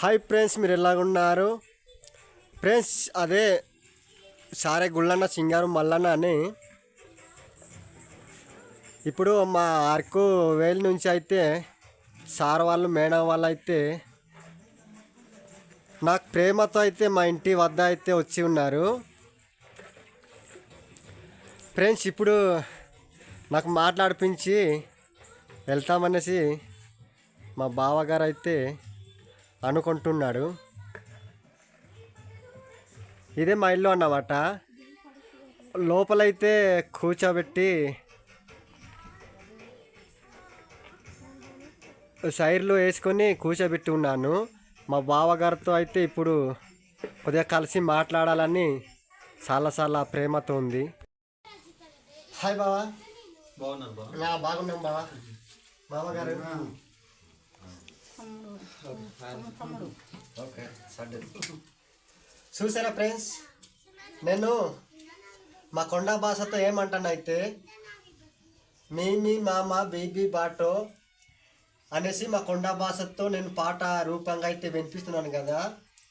Hi friends మీరు ఎలాగున్నారు? Friends అదే సారే గుళ్ళన్న సింగారు మల్లన్న అని. ఇప్పుడు మా అరకు వేలు నుంచి అయితే సార్ వాళ్ళు మేడం వాళ్ళు అయితే నాకు ప్రేమతో అయితే మా ఇంటి వద్ద అయితే వచ్చి ఉన్నారు. ఫ్రెండ్స్ ఇప్పుడు నాకు మాట్లాడిపించి వెళ్తామనేసి మా బావగారు అయితే అనుకుంటున్నాడు. ఇదే మా ఇల్లు అన్నమాట. లోపలైతే కూర్చోబెట్టి సైర్లు వేసుకొని కూర్చోబెట్టి ఉన్నాను. మా బావగారితో అయితే ఇప్పుడు కొద్దిగా కలిసి మాట్లాడాలని చాలా చాలా ప్రేమతో ఉంది. హాయ్ బావా. బాగున్నారు బా నా బాగున్నాం బావా. బావగారు. ఓకే చూసారా ఫ్రెండ్స్? నేను మా కొండ భాషతో ఏమంటాను అయితే మీ మీ మామ బీబీ బాటో అనేసి మా కొండ భాషతో నేను పాట రూపంగా అయితే వినిపిస్తున్నాను కదా.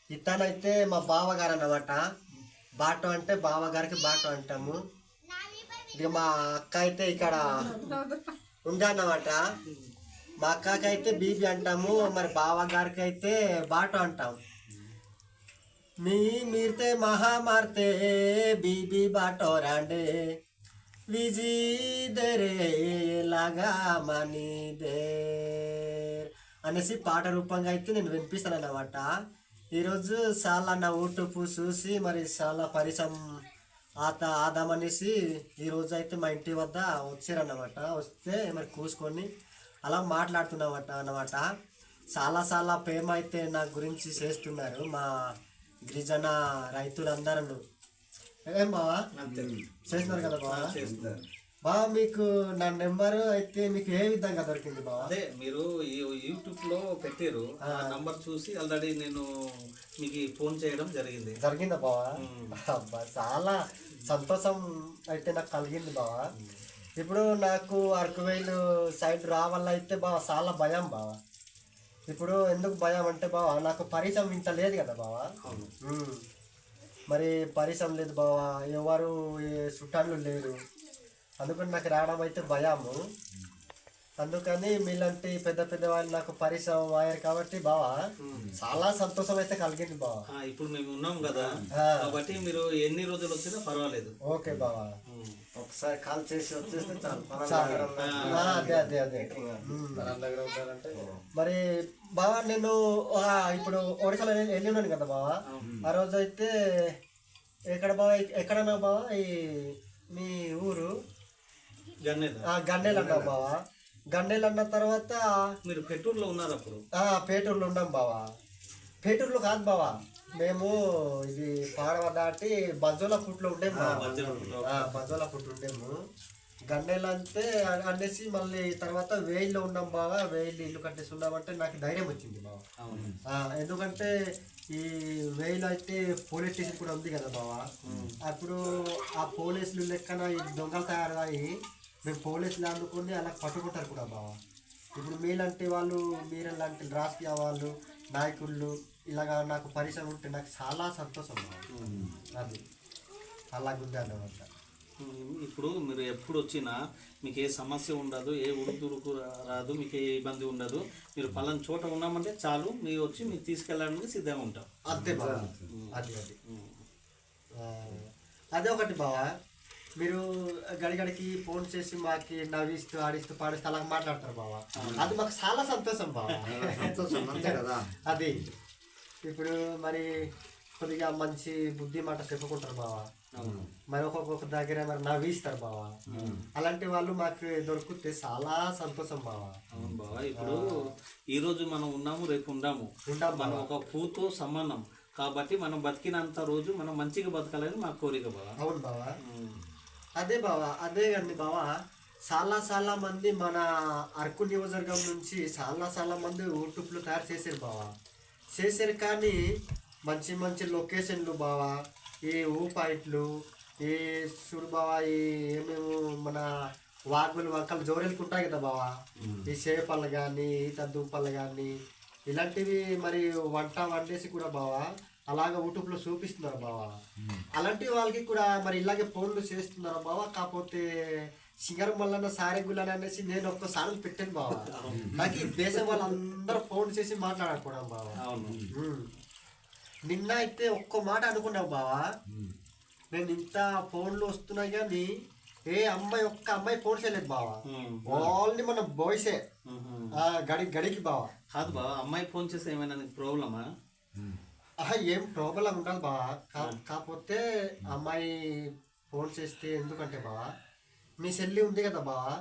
ఇతనైతే మా బావగారు అన్నమాట. బాటో అంటే బావగారికి బాటో అంటాము. ఇక మా అక్క అయితే ఇక్కడ ఉందన్నమాట. మా అక్కకి అయితే బీబీ అంటాము మరి బావగారికి అయితే బాటో అంటాం మీ మీరితే మహా మారితే బీబీ బాటో రాండే విజీ దరే లాగా దేర్ అనేసి పాట రూపంగా అయితే నేను వినిపిస్తాను అన్నమాట ఈరోజు చాలా నా ఊటుపు చూసి మరి చాలా పరిసం ఆత ఆదామనేసి ఈరోజు అయితే మా ఇంటి వద్ద వచ్చారన్నమాట. వస్తే మరి కూసుకొని అలా మాట్లాడుతున్నమాట అన్నమాట. చాలా చాలా ప్రేమ అయితే నా గురించి చేస్తున్నారు మా గిరిజన రైతులందరూ. ఏం బావా చేస్తున్నారు కదా బావా? బావా మీకు నా నెంబర్ అయితే మీకు ఏ విధంగా దొరికింది బావా? అదే మీరు ఈ యూట్యూబ్లో పెట్టారు ఆ నంబర్ చూసి ఆల్రెడీ నేను మీకు ఫోన్ చేయడం జరిగింది. జరిగిందా బావా? అబ్బా చాలా సంతోషం అయితే నాకు కలిగింది బావా. ఇప్పుడు నాకు అరకువేలు సైడ్ రావాల అయితే బావా చాలా భయం బావా. ఇప్పుడు ఎందుకు భయం అంటే బావా నాకు పరిచయం ఇంత లేదు కదా బావా. మరి పరిచయం లేదు బావా ఎవరు చుట్టాలు లేరు. అందుకని నాకు రావడం అయితే భయము. అందుకని మీలాంటి పెద్ద పెద్ద వాళ్ళు నాకు పరిచయం అయ్యారు కాబట్టి బావా చాలా సంతోషం అయితే కలిగింది బావా. ఆ, ఇప్పుడు మేము ఉన్నాం కదా. కాబట్టి మీరు ఎన్ని రోజులు వచ్చినా పర్వాలేదు. ఓకే బావా. ఒకసారి కాల్ చేసి వచ్చేస్తే చాలు అదే అదే అదే. మరి బావా నేను ఆ, ఇప్పుడు ఒడిశాలో వెళ్ళి ఉన్నాను కదా బావా? ఆ రోజు అయితే ఎక్కడ బావా ఎక్కడన్నా బావా? ఈ మీ ఊరు? గన్నేదా? ఆ, గండేలు అన్నావు బావా. గండేలు అన్న తర్వాత మీరు పెట్టూరులో ఉన్నారు అప్పుడు ఆ, పేటూరులో ఉన్నాం బావా. పేటూరులో కాదు బావా. మేము ఇది పాడవ దాటి బజ్జోల పుట్లో ఉండేము బజ్జోల పుట్టు ఉండేము. గండేలు అంతే అనేసి మళ్ళీ తర్వాత వేయిలో ఉన్నాం బావా. వేయిలు ఇల్లు కట్టేసి ఉన్నామంటే నాకు ధైర్యం వచ్చింది బావా. ఎందుకంటే ఈ వేయిలో అయితే పోలీస్ స్టేషన్ కూడా ఉంది కదా బావా. అప్పుడు ఆ పోలీసులు లెక్కన ఈ దొంగలు తయారయ్యి మేము పోలీసులు అందుకొని అలా పట్టుకుంటారు కూడా బావా. ఇప్పుడు మీలాంటి వాళ్ళు మీలాంటి రాజకీయ వాళ్ళు నాయకుళ్ళు ఇలాగా నాకు పరిచయం ఉంటే నాకు చాలా సంతోషం బావ. అది. అలాగుంది అన్నమాట. ఇప్పుడు మీరు ఎప్పుడు వచ్చినా మీకు ఏ సమస్య ఉండదు ఏ ఉడుదురుకు రాదు మీకు ఏ ఇబ్బంది ఉండదు. మీరు పలానా చోట ఉన్నామంటే చాలు మీరు వచ్చి మీరు తీసుకెళ్ళడానికి సిద్ధంగా ఉంటాం. అంతే అది అది. ఆ, అదే ఒకటి బావా. మీరు గడిగడికి ఫోన్ చేసి మాకి నవ్విస్తూ ఆడిస్తూ పాడిస్తూ అలా మాట్లాడతారు బావా. అది మాకు చాలా సంతోషం బావా. సంతోషం అంతే కదా. అది. ఇప్పుడు మరి కొద్దిగా మంచి బుద్ధి మాట చెప్పుకుంటారు బావా. మరి ఒక్కొక్క దగ్గర మరి నవ్విస్తారు బావా. అలాంటి వాళ్ళు మాకు దొరికితే చాలా సంతోషం బావా. అవును బాబా ఇప్పుడు ఈ రోజు మనం ఉన్నాము రేపు ఉండాము మనం బావా. ఒక పూతో సమానం కాబట్టి మనం బతికినంత రోజు మనం మంచిగా బతకాలని మా కోరిక బాబా అవును బావా. అదే బావా అదే అండి బావా. చాలా చాలా మంది మన అరకు నియోజకవర్గం నుంచి చాలా చాలా మంది యూట్యూబ్లో తయారు చేశారు బావా. చేశారు కానీ మంచి మంచి లొకేషన్లు బావా. ఈ ఊ పాయింట్లు ఈ చూడు బావా ఈ ఏమేమో మన వాగులు వంకలు జోరెలకు ఉంటాయి కదా బావా. ఈ చేపలు కానీ ఈత దుంపలు కానీ ఇలాంటివి మరి వంట వండేసి కూడా బావా అలాగ యూట్యూబ్లో చూపిస్తున్నారు బావా. అలాంటి వాళ్ళకి కూడా మరి ఇలాగే ఫోన్లు చేస్తున్నారు బావా. కాకపోతే సింగర్ మల్లన్న సారే గుళ్ళని అనేసి నేను ఒక్కసారి పెట్టాను బావా. నాకు ఈ దేశం వాళ్ళందరూ ఫోన్ చేసి మాట్లాడుకోవడం బావా. నిన్న అయితే ఒక్క మాట అనుకున్నావు బావా. నేను ఇంత ఫోన్లు వస్తున్నాయి కానీ ఏ అమ్మాయి ఒక్క అమ్మాయి ఫోన్ చేయలేదు బావా. ఓన్లీ మన బాయ్సే. గడి గడికి బావా. కాదు బావ అమ్మాయి ఫోన్ చేస్తే ఏమైనా నీకు ప్రాబ్లమా? ఏం ప్రాబ్లం ఉండదు బావా. కా- కాకపోతే అమ్మాయి ఫోన్ చేస్తే ఎందుకంటే బావా మీ చెల్లి ఉంది కదా బావా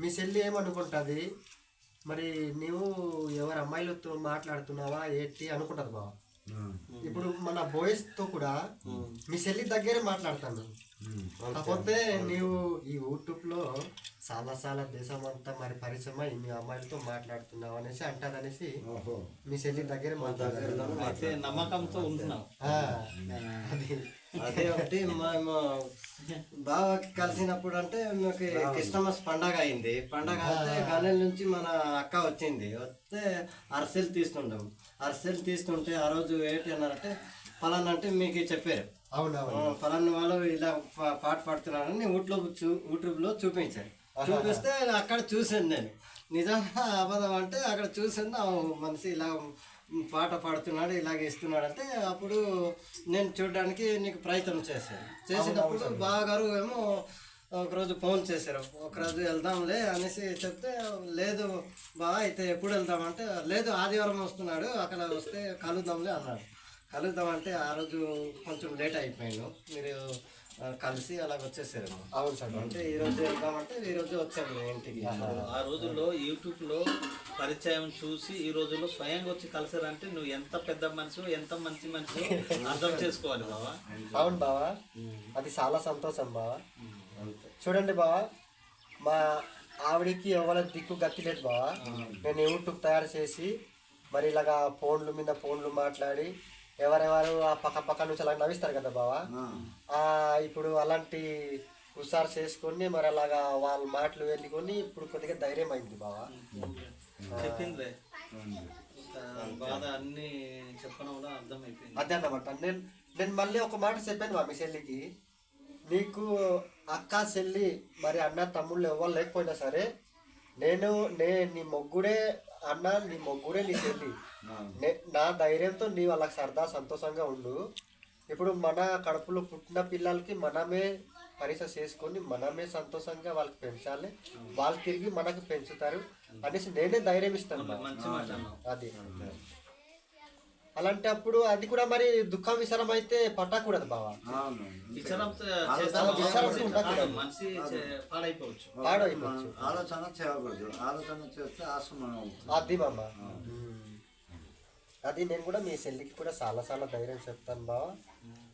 మీ చెల్లి ఏమనుకుంటుంది? మరి నీవు ఎవరు అమ్మాయిలతో మాట్లాడుతున్నావా ఏంటి అనుకుంటది బావా. ఇప్పుడు మన బాయ్స్తో కూడా మీ చెల్లి దగ్గరే మాట్లాడతాను కాకపోతే నీవు ఈ యూట్యూబ్లో చాలా చాలా దేశం అంతా మరి పరిచయం అయి మీ అమ్మాయిలతో మాట్లాడుతున్నావు అనేసి అంటారనేసి మీ చెల్లి దగ్గరే అయితే నమ్మకంతో ఉంటున్నావు. అది. ఒకటి మేము బావకి కలిసినప్పుడు అంటే మాకు క్రిస్టమస్ పండగ అయింది. పండగ అయితే గల్లెల నుంచి మన అక్క వచ్చింది. వస్తే అరిసెలు తీస్తుంటాం అరిసెలు తీస్తుంటే ఆ రోజు ఏంటి అన్నారంటే ఫలానా అంటే మీకు చెప్పారు. అవునవును. వాళ్ళు ఇలా పాట పాడుతున్నారని యూట్యూబ్ చూ యూట్యూబ్లో చూపించారు చూపిస్తే అక్కడ చూసాను నేను. నిజంగా అబద్ధం అంటే అక్కడ చూసాను మనిషి ఇలా పాట పాడుతున్నాడు ఇలాగ ఇస్తున్నాడు అంటే అప్పుడు నేను చూడడానికి నీకు ప్రయత్నం చేశాను. చేసినప్పుడు బాగారు ఏమో ఒకరోజు ఫోన్ చేశారు. ఒకరోజు వెళ్దాంలే అనేసి చెప్తే లేదు బా అయితే ఎప్పుడు వెళ్దామంటే లేదు ఆదివారం వస్తున్నాడు అక్కడ వస్తే కలుద్దాంలే అన్నాడు. కలుద్దాం అంటే ఆ రోజు కొంచెం లేట్ అయిపోయాను మీరు కలిసి అలాగ వచ్చేసారు. అవును సార్. అంటే ఈ రోజు వెళ్దామంటే ఈ రోజు వచ్చాము ఇంటికి. ఆ రోజుల్లో యూట్యూబ్లో పరిచయం చూసి ఈ రోజుల్లో స్వయంగా వచ్చి కలిసారంటే నువ్వు ఎంత పెద్ద మనిషి ఎంత మంచి మనిషి అర్థం చేసుకోవాలి బావా. అవును బావా. అది చాలా సంతోషం బావా. చూడండి బావా మా ఆవిడికి ఎవరి దిక్కు గతి లేదు బావా. నేను యూట్యూబ్ తయారు చేసి మరి ఇలాగా ఫోన్లు మీద ఫోన్లు మాట్లాడి ఎవరెవరు ఆ పక్క పక్క నుంచి అలా నవ్విస్తారు కదా బావా? ఆ. ఇప్పుడు అలాంటి హుషారు చేసుకొని మరి అలాగా వాళ్ళ మాటలు వెళ్ళుకొని ఇప్పుడు కొద్దిగా ధైర్యం అయింది బావా. చెప్పిందిలే బాధ అన్ని చెప్పడం కూడా అర్థమైపోయింది. అదే అన్నమాట. నేను నేను మళ్ళీ ఒక మాట చెప్పాను మా మీ చెల్లికి. నీకు అక్క చెల్లి మరి అన్న తమ్ముళ్ళు ఎవరు లేకపోయినా సరే నేను నే నీ మొగ్గుడే అన్న నీ మొగ్గుడే నీ చెల్లి. నే- నా ధైర్యంతో నీ వాళ్ళకి సరదా సంతోషంగా ఉండు. ఇప్పుడు మన కడుపులో పుట్టిన పిల్లలకి మనమే పరీక్ష చేసుకొని మనమే సంతోషంగా వాళ్ళకి పెంచాలి. వాళ్ళు తిరిగి మనకు పెంచుతారు అనేసి నేనే ధైర్యం ఇస్తాను అది. అలాంటి అప్పుడు అది కూడా మరి దుఃఖం విసరం అయితే పట్టకూడదు బావా. పాడైపోవచ్చు. ఆలోచన చేయకూడదు ఆలోచన చేస్తే అది మామ అది నేను కూడా మీ చెల్లికి కూడా చాలా చాలా ధైర్యం చెప్తాను బావ.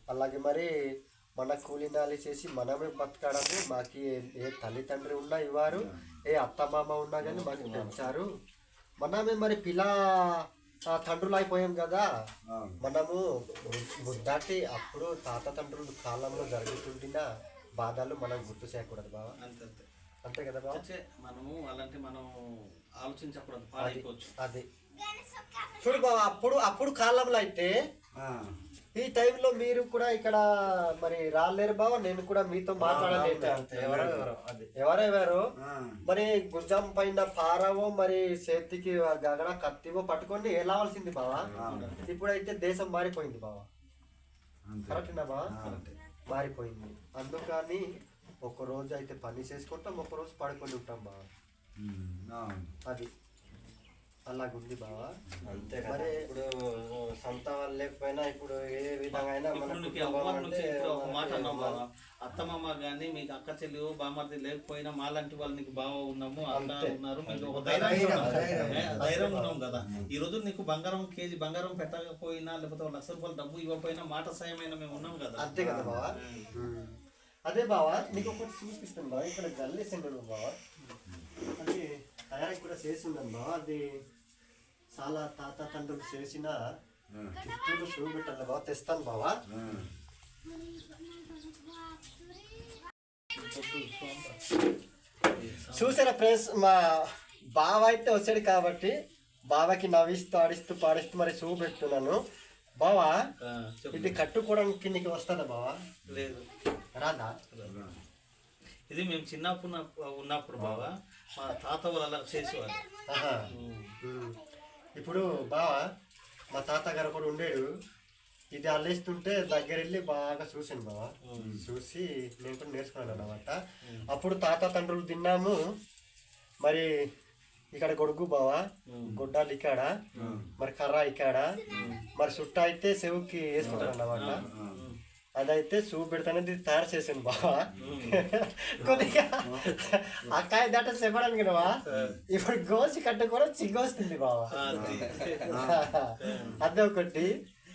అలాగే మరి మన కూలినాలి చేసి మనమే బతకడము మాకి ఏ- తల్లిదండ్రి ఉన్నా ఇవ్వరు ఏ అత్తమామ ఉన్నా కానీ మాకు పెంచారు. మనమే మరి పిల్ల ఆ, తండ్రులు అయిపోయాం కదా. మనము ముద్దాటి అప్పుడు తాత తండ్రుల కాలంలో జరుగుతుంటున్న బాధలు మనం గుర్తు చేయకూడదు బావా. అంతే కదా బావ? మనము అలాంటి మనం ఆలోచించకూడదు అది. చూడు బావ అప్పుడు అప్పుడు కాలంలో అయితే ఈ టైంలో మీరు కూడా ఇక్కడ మరి రాలేరు బావ నేను కూడా మీతో మాట్లాడలేదు ఎవరెవరు మరి గుజ్జం పైన పారవో మరి చేతికి గగన కత్తివో పట్టుకొని వెళ్ళవలసింది బావా? ఇప్పుడైతే దేశం మారిపోయింది బావా. అంతే. కరెక్టేనా బావా? మారిపోయింది. అందుకని ఒక రోజు అయితే పని చేసుకుంటాం ఒక రోజు పడుకొని ఉంటాం బావా. అది. అలాగుంది బావా. అంతే కదా. మరి- ఇప్పుడు సొంత వాళ్ళు లేకపోయినా ఇప్పుడు ఏ విధంగా అయినా ఒక మాట మనకి అన్నావు బావ. అత్తమామ కానీ మీకు అక్క చెల్లి బామర్ది లేకపోయినా మాలాంటి వాళ్ళు నీకు బావ ఉన్నాము అంతే. ఉన్నారు మీకు ఒక ధైర్యం ధైర్యం, ఉన్నాం. కదా. ఈ రోజు నీకు బంగారం కేజీ బంగారం పెట్టకపోయినా లేకపోతే ఒక లక్ష రూపాయలు డబ్బు ఇవ్వకపోయినా మాట సాయమైన మేము ఉన్నాం కదా. అంతే కదా బావా. అదే బావా నీకు ఒకటి చూపిస్తాను బావా. ఇక్కడ గల్లేసాను బావా. అది తయారీ కూడా చేసి ఉన్నాను బావా అది చాలా తాత తండ్రులు చేసిన గిఫ్టులు చూపెట్టాను బావా తెస్తాను బావా. చూసారా ఫ్రెండ్స్ మా బావ అయితే వచ్చాడు కాబట్టి బాబాకి నవ్విస్తూ ఆడిస్తూ పాడిస్తూ మరి షూ పెడుతున్నాను. బావా. ఇది కట్టుకోవడానికి నీకు వస్తుందా బావా? లేదు. రాదా? ఇది మేము చిన్నప్పుడు ఉన్న- ఉన్నప్పుడు బాబా మా తాత వాళ్ళు అలా చేసేవారు ఆహా. ఉమ్. ఇప్పుడు బావా మా తాతగారు కూడా ఉండేడు. ఇది అల్లేస్తుంటే దగ్గర వెళ్ళి బాగా చూసాను బావా. చూసి నేను కూడా నేర్చుకున్నాను అనమాట అప్పుడు తాత తండ్రులు తిన్నాము. మరి ఇక్కడ గొడుగు బావా గొడ్డాలు ఇక్కడ? మరి కర్ర ఇక్కడ? మరి చుట్ట అయితే చెవుకి వేసుకుంటాను అన్నమాట. అదైతే చూ పెడతానది తయారు చేసాను బావా. కొద్దిగా అక్కాయ దాట చెప్పడానికి బావా ఇప్పుడు గోసి కట్టుకోవడం చిగ్గొస్తుంది బావా. అది.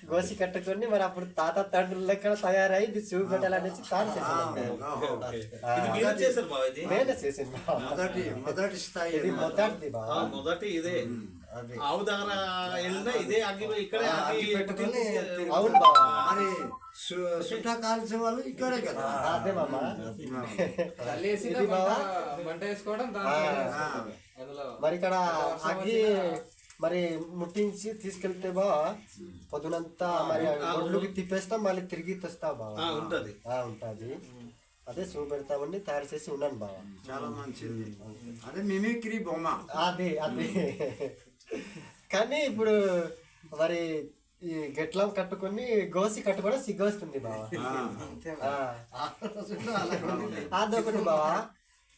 గోసి కట్టుకొని మరి అప్పుడు తాత తండ్రుల లెక్క తయారై ఇది చూ పెట్టాలనేసి తయారు చేసాను ఇది మీరే చేశారు బాబా ఇది? నేనే చేసాను బావా. మొదటి మొదటి స్థాయి ఇది మొదటిది ఆ, బావా మొదటి ఇదే. అది. ఆవు దగ్గర వెళ్ళినా ఇదే అగ్గి ఇక్కడే అగ్గి పెట్టుకొని అవును బావా. మరి సు- సుట్ట కాల్చే వాళ్ళు ఇక్కడే కదా. అదే మామ చల్లేసి మంట వేసుకోవడం మరి ఇక్కడ అగ్గి మరి ముట్టించి తీసుకెళ్తే బా పొద్దునంతా మరి ఒడ్లుకి తిప్పేస్తాం మళ్ళీ తిరిగి తెస్తాం బావా ఉంటది. ఉంటది. అదే చూ పెడతామని తయారు చేసి ఉన్నాను బావా చాలా మంచిది. అదే మిమిక్రీ బొమ్మ. అది అది. కానీ ఇప్పుడు మరి ఈ గెట్లం కట్టుకొని గోసి కట్టుకోవడం సిగ్గొస్తుంది బావా. అదొకటి బావా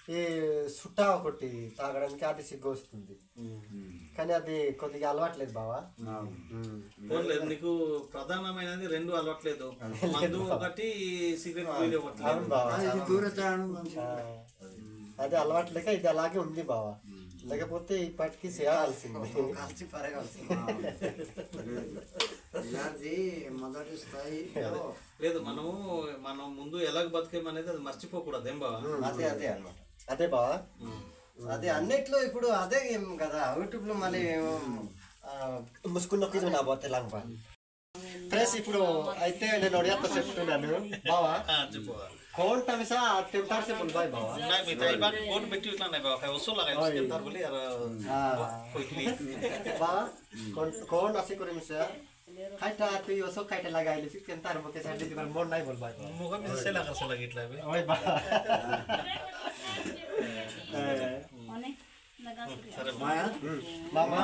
ఈ సుట్టా ఒకటి తాగడానికి అది సిగ్గు వస్తుంది కానీ అది కొద్దిగా అలవాట్లేదు బావా. పోన్లేదు నీకు ప్రధానమైనది రెండు అలవాట్లేదు. మందు ఒకటి సిగరెట్ ఒకటి అవును బావా. ఇది అది అలాగే ఉంది బావా. లేకపోతే ఇప్పటికి చేయాల్సింది. కలిసి మొదటి స్థాయిలో లేదు మనము మనం ముందు ఎలాగ బతికేమనేది అది మర్చిపోకూడదు ఏం బావా? అదే అదే అన్నమాట. అదే బావా అదే అన్నిట్లో ఇప్పుడు అదే ఏం కదా యూట్యూబ్ లో మళ్ళీ ఆ, ముసుకున్న ఇది నా బావ తెలంగ బా ఫ్రెండ్స్ ఇప్పుడు అయితే నేను ఒడియాత చెప్తున్నాను బావా ఆ, చెప్పు బావ. कौन टा मिसा टेम्टार से बोल भाई बाबा नाही मी ताई बाग कोण भेटी इथला नाही बाबा काय वसूल लागायचं होय. स्केलदार बोली यार हा. कोइकली बाबा कौन कौन असे करे मिसा खायटा तू असो खायटा लगायले फिर टेम्टार बके साठी दिबर मोड नाही बोल भाई मुगा मी सेला कसं लागितलं बे মায়া? বাবা?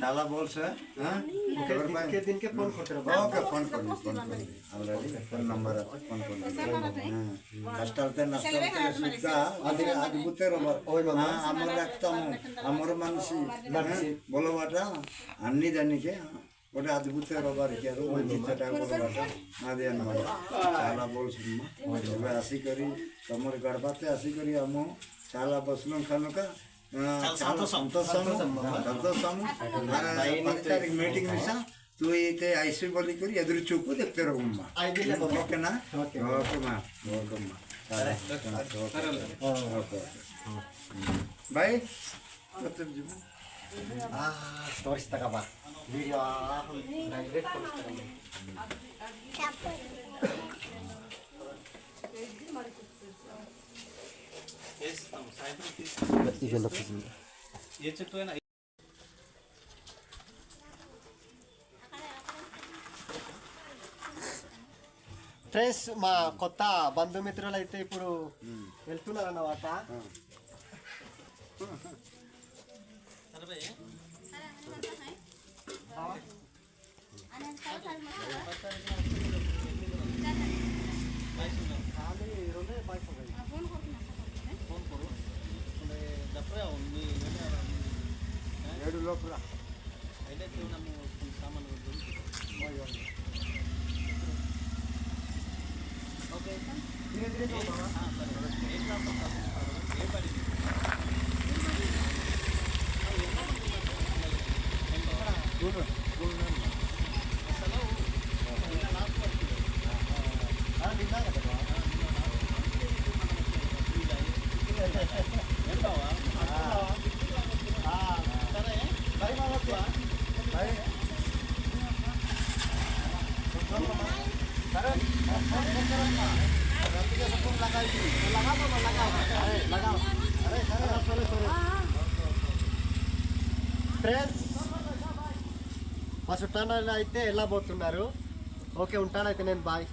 শালা আচ্ছা, হ্যাঁ, হ্যাঁ, ওটা అద్భుత রবার কে রো ওই চিত্রটা বলবাটা না দেন চালা মা ওই আসি করি তোমার গড়বাতে আসি করি আমো। চালা বসলাম খানকা సంతోషము సంతోషము పది తారీఖు మీటింగ్ మిసా తూ అయితే ఐసీ బలి కరి ఎదురు చూపు తెప్పారు అమ్మా ఐదు లే బాబా ఓకేనా ఓకేమా ఓకేమ్మా సరే okay okay bye Ah, stories ta ఏ చెట్టు అయినా ఫ్రెండ్స్ మా కొత్త బంధుమిత్రులు అయితే ఇప్పుడు వెళ్తున్నారు అన్నమాట సరే బే ఫోన్ కరు దప్పరే ఉంది ఏడు లోపల అయితే కేవలం సామాన్లు దొరుకుతాయి ఓకే ఫ్రెండ్స్ మా చుట్టాలు అయితే వెళ్ళబోతున్నారు ఓకే ఉంటానైతే నేను బాయ్